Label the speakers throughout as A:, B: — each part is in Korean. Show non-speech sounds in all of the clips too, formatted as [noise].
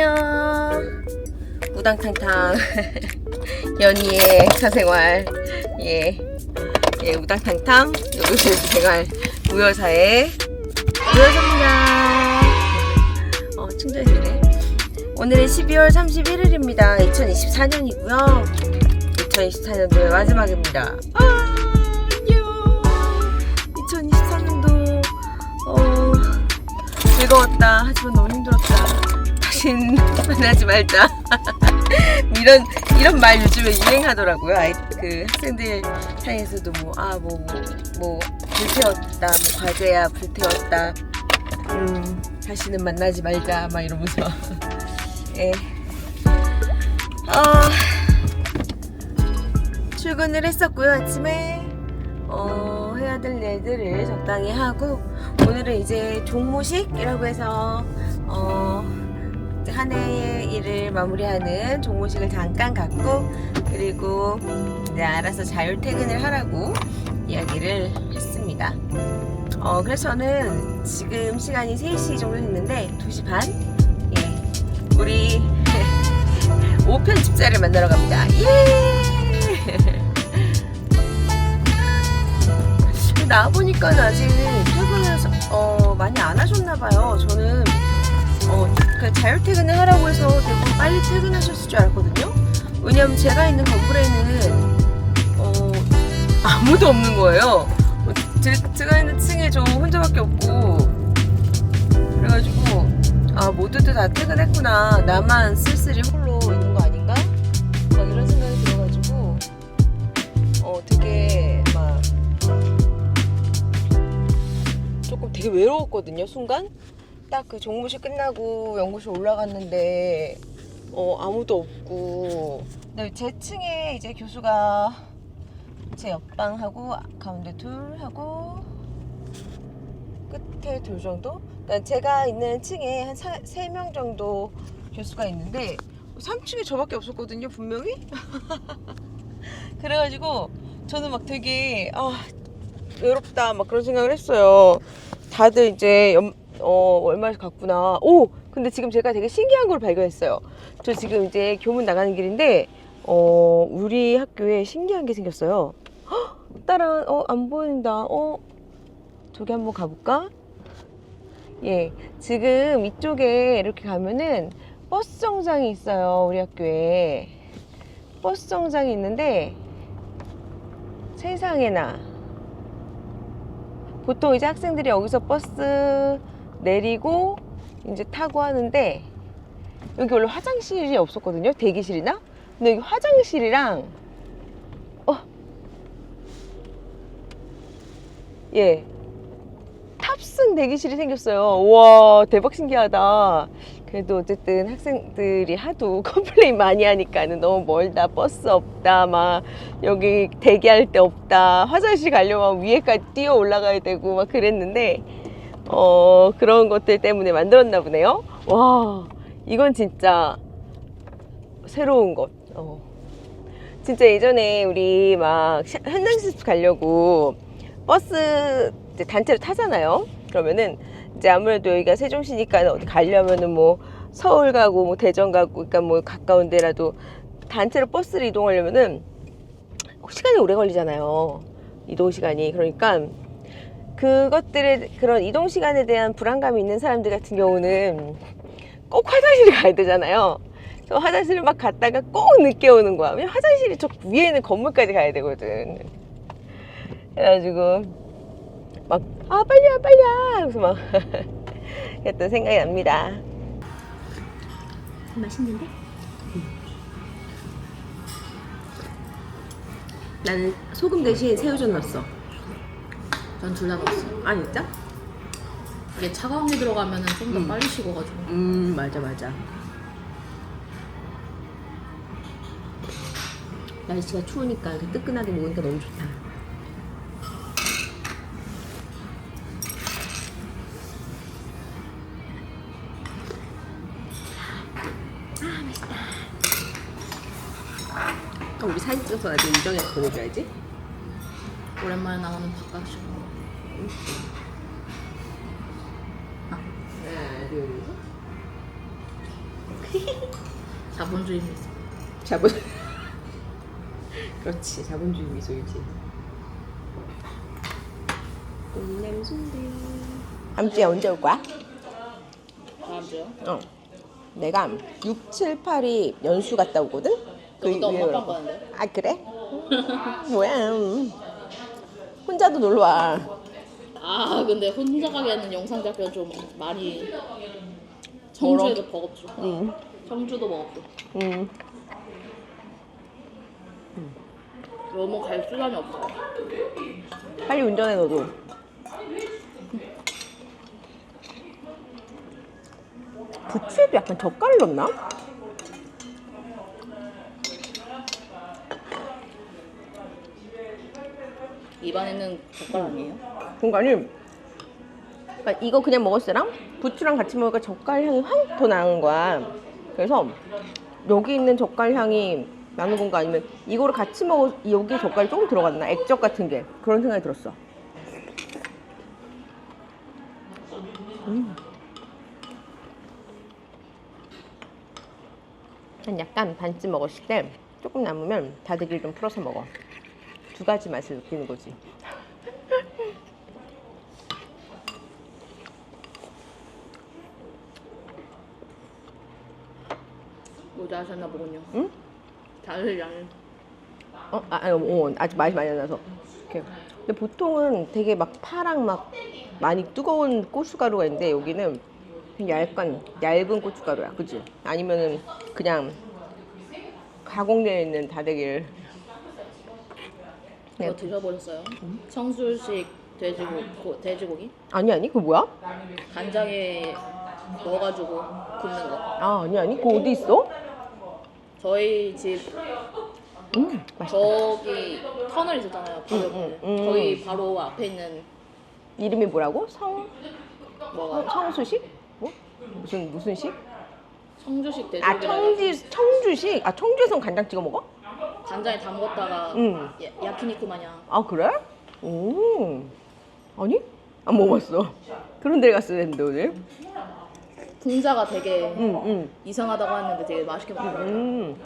A: 안녕. 우당탕탕 [laughs] 연희의 사생활 예, 예 우당탕탕 여기서 생활 무여사의 무여사입니다. 어 충전이 되네. 오늘은 12월 31일입니다. 2024년이고요. 2024년도의 마지막입니다. 아, 안녕. 2024년도 어 즐거웠다. 하지만 너무 힘들었다. 다신 만나지 [laughs] 말자. [laughs] 이런 이런 말 요즘에 유행하더라고요. 아이 그 학생들 사이에서도 뭐 아 뭐 뭐 불태웠다, 뭐 과제야 불태웠다. 음 다시는 만나지 말자 막 이러면서 [laughs] 예. 아 출근을 했었고요 아침에 어, 해야 될 일들을 적당히 하고 오늘은 이제 종무식이라고 해서 어, 한 해의 일을 마무리하는 종무식을 잠깐 갖고 그리고 이제 알아서 자율 퇴근을 하라고 이야기를 했습니다. 어, 그래서 저는 지금 시간이 3시 정도 됐는데 2시 반? 예. 우리 [laughs] 5편 집자를 만나러 갑니다. 예! [laughs] 나와보니까 아직 퇴근을 어, 많이 안 하셨나봐요. 저는 어, 그 자율퇴근을 하라고 해서 대부분 빨리 퇴근하셨을 줄 알았거든요. 왜냐면 제가 있는 건물에는 어, 아무도 없는 거예요. 어, 제, 제가 있는 층에 저 혼자밖에 없고 그래가지고 아 모두들 다 퇴근했구나 나만 쓸쓸히 홀로 있는 거 아닌가? 막 이런 생각이 들어가지고 어 되게 막 조금 되게 외로웠거든요 순간 딱그 종무실 끝나고 연구실 올라갔는데 어 아무도 없고. 근데 제 층에 이제 교수가 제 옆방하고 가운데 둘 하고 끝에 둘 정도? 그러니까 제가 있는 층에 한 세 명 정도 교수가 있는데 3층에 저밖에 없었거든요 분명히? [laughs] 그래가지고 저는 막 되게 아 외롭다 막 그런 생각을 했어요. 다들 이제 연, 어, 얼마씩 갔구나. 오 근데 지금 제가 되게 신기한 걸 발견했어요. 저 지금 이제 교문 나가는 길인데 어 우리 학교에 신기한 게 생겼어요. 헉, 따라 어안 보인다. 어 저기 한번 가볼까? 예 지금 이쪽에 이렇게 가면은 버스 정장이 있어요 우리 학교에. 버스 정장이 있는데 세상에나. 보통 이제 학생들이 여기서 버스 내리고 이제 타고 하는데 여기 원래 화장실이 없었거든요 대기실이나. 근데 여기 화장실이랑 어 예. 탑승 대기실이 생겼어요. 와 대박 신기하다. 그래도 어쨌든 학생들이 하도 [laughs] 컴플레인 많이 하니까는 너무 멀다 버스 없다 막 여기 대기할 데 없다 화장실 가려면 위에까지 뛰어 올라가야 되고 막 그랬는데 어 그런 것들 때문에 만들었나 보네요 와 이건 진짜 새로운 것 어. 진짜 예전에 우리 막 시- 현장 실습 가려고 버스 이제 단체로 타잖아요 그러면은 이제 아무래도 여기가 세종시니까 어디 가려면은 뭐 서울 가고 뭐 대전 가고 그러니까 뭐 가까운 데라도 단체로 버스를 이동하려면은 시간이 오래 걸리잖아요. 이동 시간이. 그러니까 그것들의 그런 이동 시간에 대한 불안감이 있는 사람들 같은 경우는 꼭 화장실을 가야 되잖아요. 그래서 화장실을 막 갔다가 꼭 늦게 오는 거야. 왜냐면 화장실이 저 위에 있는 건물까지 가야 되거든. 그래가지고 막 아 빨리야 빨리야 그래서 막 [laughs] 했던 생각이 납니다.
B: 맛있는데?
A: 나는 소금 대신 새우젓 넣었어.
B: 전 둘다 넣었어.
A: 아 진짜?
B: 이게 차가운 게 들어가면 좀 더
A: 음.
B: 빨리 식어가지고.
A: 음 맞아 맞아. 날씨가 추우니까 이렇게 뜨끈하게 먹으니까 너무 좋다. 아 맛있다. 어, 우리 사진 찍어서 나중에 유정이한테 보내줘야지.
B: 오랜만에 나오는 바깥 식.
A: 하나 둘 셋.
B: 자본주의 미소.
A: 자본 [laughs] 그렇지 자본주의 미소이지 동남 순대 다음 주에 언제 올 거야?
B: 다음 주요?
A: 어 내가 6, 7, 8이 연수 갔다 오거든?
B: 그것도 엄마
A: 이후로.
B: 아빠 가는데.
A: 아 그래? 뭐야 혼자도 놀러 와
B: 아 근데 혼자 가기에는 영상 잡기가 좀 많이 청주에도 버겁죠.
A: 응.
B: 청주도 버겁고.
A: 응.
B: 너무 갈 수단이 없어요.
A: 빨리 운전해 너도 부추에도 약간 젓갈을 넣나?
B: 입안에는 젓갈 아니에요?
A: 공간이 그러니까 이거 그냥 먹었을 때랑 부추랑 같이 먹으니까 젓갈 향이 확 더 나는 거야. 그래서 여기 있는 젓갈 향이 나는 건가 아니면 이거를 같이 먹어 여기 젓갈이 조금 들어갔나 액젓 같은 게 그런 생각이 들었어. 음. 한 약간 반쯤 먹었을 때 조금 남으면 다대기를 좀 풀어서 먹어. 두 가지 맛을 느끼는 거지.
B: 모자 하셨나 보군요.
A: 응?
B: 다들 양
A: 어, 아, 아니, 어, 아직 맛이 많이 안 나서. 이렇게. 근데 보통은 되게 막 파랑 막 많이 뜨거운 고춧가루가 있는데 여기는 약간 얇은 고춧가루야, 그지? 아니면은 그냥 가공되어 있는 다대기를.
B: 그거
A: 네.
B: 드셔보셨어요? 청술식 돼지고 고, 돼지고기
A: 아니 아니, 그 뭐야?
B: 간장에 넣어가지고 굽는 거.
A: 아 아니 아니, 그거 어디 있어?
B: 저희 집
A: 음, 맛있다.
B: 저기 터널 있었잖아요. 바로
A: 응, 응, 응.
B: 저희 바로 앞에 있는
A: 이름이 뭐라고? 성
B: 뭐가
A: 성, 성수식? 뭐? 무슨 무슨 식?
B: 청주식 돼지고기.
A: 아 청지 청주식? 아 청주에선 간장 찍어 먹어?
B: 간장에 담궜다가
A: 응.
B: 야, 야키니쿠 마냥
A: 아 그래? 오 아니 안 먹어봤어 그런 데 갔어야 했는데 오늘
B: 분자가 되게
A: 응 응
B: 이상하다고 했는데 되게 맛있게 먹어요.
A: 음,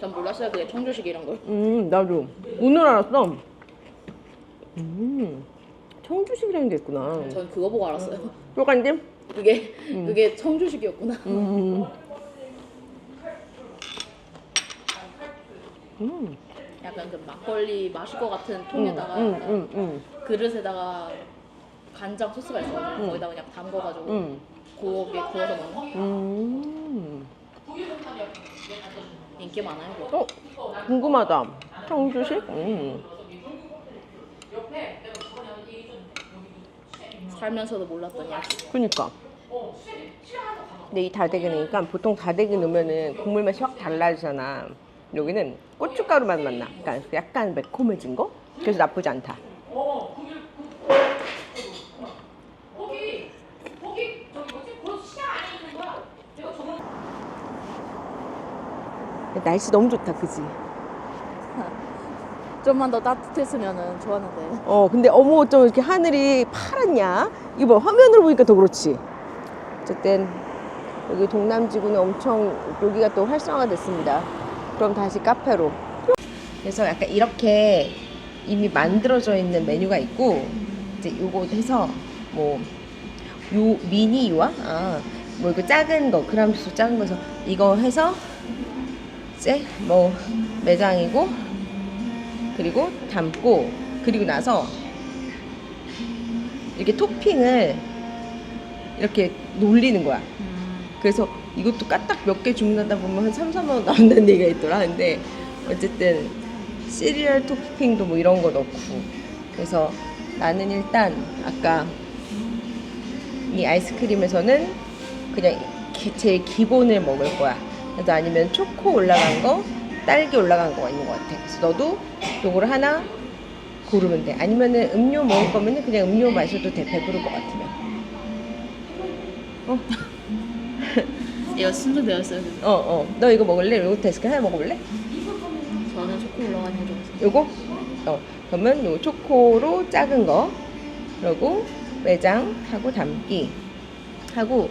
B: 전 몰랐어요 그게 청주식이란 걸.
A: 음 나도 오늘 알았어 음 청주식이라는 게 있구나
B: 전 그거 보고 알았어요.
A: 쫄간지? [laughs]
B: 그게 그게 청주식이었구나.
A: 음. 음.
B: 약간 그 막걸리 마실 것 같은 통에다가
A: 음, 음, 음,
B: 그릇에다가 간장 소스가 있어요.
A: 음.
B: 거기다 그냥 담궈가지고
A: 음.
B: 고기에 구워서 먹는
A: 음.
B: 인기 많아요. 그거.
A: 어 궁금하다 청주식? 음.
B: 살면서도 몰랐던 야식.
A: 그니까. 근데 이 다대기니까 보통 다대기 넣으면은 국물 맛이 확 달라지잖아. 여기는 고춧가루 맛 맛나. 그러니까 약간 매콤해진 거? 그래서 나쁘지 않다. 날씨 너무 좋다, 그지? [laughs]
B: 좀만 더 따뜻했으면 좋았는데.
A: 어, 근데 어머, 좀 이렇게 하늘이 파랗냐? 이거 봐, 화면으로 보니까 더 그렇지. 어쨌든, 여기 동남지구는 엄청, 여기가 또 활성화가 됐습니다. 그럼 다시 카페로. 그래서 약간 이렇게 이미 만들어져 있는 메뉴가 있고, 이제 요거 해서, 뭐, 요, 미니 요아? 아, 뭐 이거 작은 거, 그람수 작은 거서 이거 해서, 이제 뭐, 매장이고, 그리고 담고 그리고 나서 이렇게 토핑을 이렇게 놀리는 거야. 그래서 이것도 까딱 몇 개 주문하다 보면 한 3, 4만 원 나온다는 얘기가 있더라. 근데 어쨌든 시리얼 토핑도 뭐 이런 거 넣고 그래서 나는 일단 아까 이 아이스크림에서는 그냥 기- 제일 기본을 먹을 거야. 그래서 아니면 초코 올라간 거, 딸기 올라간 거가 있는 것 같아. 그래서 너도 요거를 하나 고르면 돼. 아니면은 음료 먹을 거면은 그냥 음료 마셔도 돼. 배부를 것 같으면. 어, [laughs]
B: 이거 순서되어 있어요.
A: 어, 어. 너 이거 먹을래? 요거 데스크 하나 먹어볼래?
B: 저는 초코 올라간 거 좋아해서.
A: 요거? 어. 그러면 요 초코로 작은 거. 그리고 매장 하고 담기 하고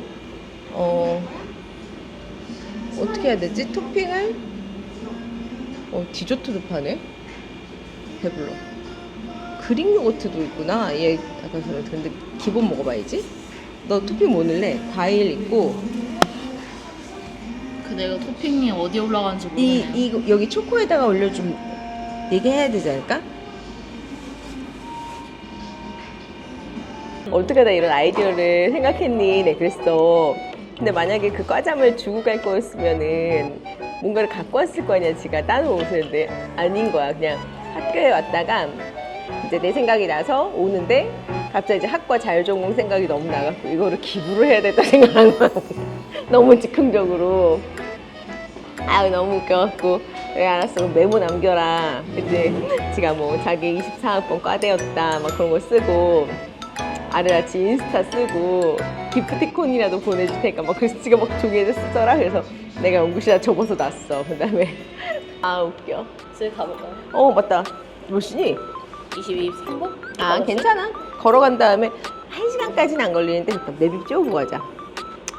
A: 어 어떻게 해야 되지? 토핑을 어 디저트도 파네. 배불러. 그릭 요거트도 있구나. 얘 아까 전에 근데 기본 먹어봐야지. 너 토핑 뭐 넣을래? 과일 있고
B: 그 내가 토핑이 어디에 올라가는지
A: 이
B: 모르겠네요.
A: 이거 여기 초코에다가 올려 좀 얘기해야 되지 않을까? 어떻게 다 이런 아이디어를 생각했니? 네, 그랬어. 근데 만약에 그 과잠을 주고 갈 거였으면은 뭔가를 갖고 왔을 거 아니야, 지가 따로 옷을인데 아닌 거야. 그냥 학교에 왔다가 이제 내 생각이 나서 오는데 갑자기 이제 학과 자율전공 생각이 너무 나갖고 이거를 기부를 해야 됐다 생각한 거야. [laughs] 너무 즉흥적으로. 아유 너무 웃겨갖고 그래 알았어 메모 남겨라 그치 지가 뭐 자기 24학번 과대였다 막 그런 거 쓰고 아래같이 인스타 쓰고 기프티콘이라도 보내줄 테니까 막 그래서 지가 막 종이에다 쓰더라 그래서 내가 연구실에 접어서 놨어 그 다음에 [laughs] 아 웃겨
B: 슬 가볼까요?
A: 어 맞다 몇 시니?
B: 23분?
A: 아 괜찮아 걸어간 다음에 한 시간까지는 안 걸리는데 일단 내비 쬐고 가자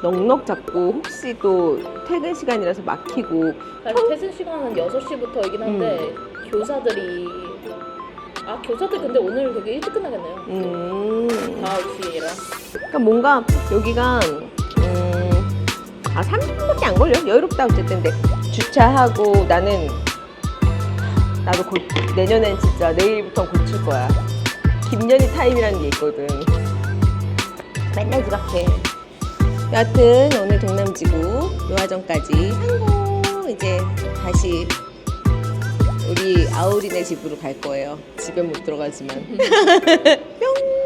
A: 넉넉 잡고 혹시 또 퇴근 시간이라서 막히고
B: 사실 퇴근 시간은 6시부터이긴 한데 교사들이 아 교사들 근데 오늘 되게 일찍 끝나겠네요. 음다 9시라.
A: 그러니까 뭔가 여기가 음, 아 30분밖에 안 걸려? 여유롭다 어쨌든. 근데 주차하고 나는 나도 곧 내년엔 진짜 내일부터 고칠 거야. 김연희 타임이라는 게 있거든. 맨날 집 앞에. 여하튼 오늘 동남지구 노화정까지 하고 이제 다시 우리 아우리네 집으로 갈 거예요. 집에 못 들어가지만 [laughs]